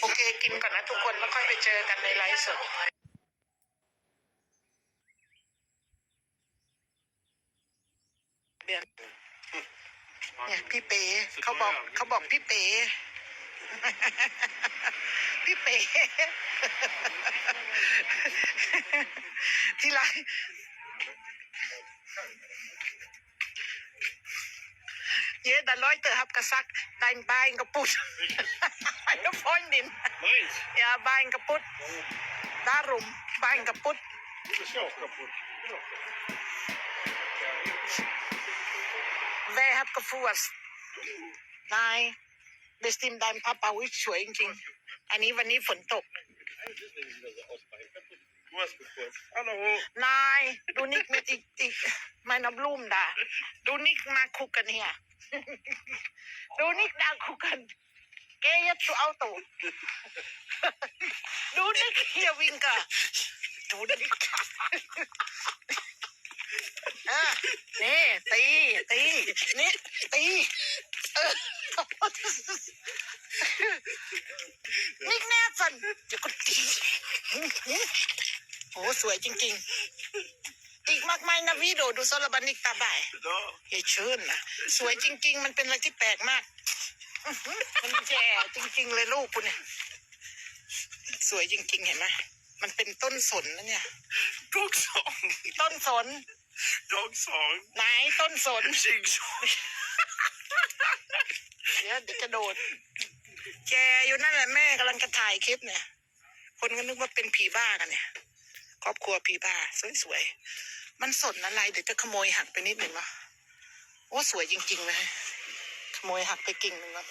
โอเคกินก่อนนะทุกคนแล้วค่อยไปเจอกันในไลฟ์สดเดือนเนี่ยพี่เป๋เขาบอกเขาบอกพี่เป๋พี่เป๋ที่ไรเยดันร้อยเตอร์ฮับกระซักดันบายกระปุด ไอ้ฟอนดิน Meins? Ja, bijn kapot. Daarom, bijn kapot. Dat is zelf kapot. Wij hebben gevoerd. Nee, bestim dein papa วิสวยจริงๆอันนี้วันนี้ฝนตก Du hast kapot. Hallo. นายดูนิก mit ik, ik, mijn bloem daar. Doe niet maar koeken hier. Doe niet daar koeken. Ken je het auto? Doe niet hier winkel. Doe niet. อะนี่ตีตีนี่ตีเออนิกแน่สันเดี๋ยวก็ตีโอ้สวยจริงๆ อีกมากมายนะวิโดดูโซลบันนิกตาบ่าย Da. เฮ้ยเชิญนะสวยจริง ๆ มันเป็นอะไรที่แปลกมากอื้อหือ มันแย่จริง ๆ เลยลูกคุณเนี่ย สวยจริง ๆ เห็นไหมมันเป็นต้นสนนะเนี่ย Dog song. ต้นสน Dog song. ไหนต้นสน Sing song. เดี๋ยวเดี๋ยวจะโดนแกอยู่นั่นแหละแม่กำลังจะถ่ายคลิปเนี่ย คนก็นึกว่าเป็นผีบ้ากันเนี่ย ครอบครัวผีบ้า สวยๆ มันสนอะไร เดี๋ยวจะขโมยหักไปนิดหนึ่งเนาะโอ้สวยจริงๆเลย ขโมยหักไปกิ่งหนึ่งแล้ว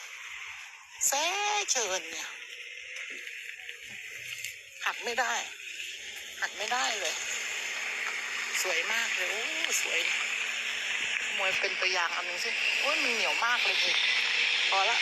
แซ่เชิญเนี่ย หักไม่ได้ หักไม่ได้เลย สวยมากเลยโอ้สวยมวยเป็นตัวอย่างอันหนึ่งสิโอ้ยมันเหนียวมากเลยคุณพอละ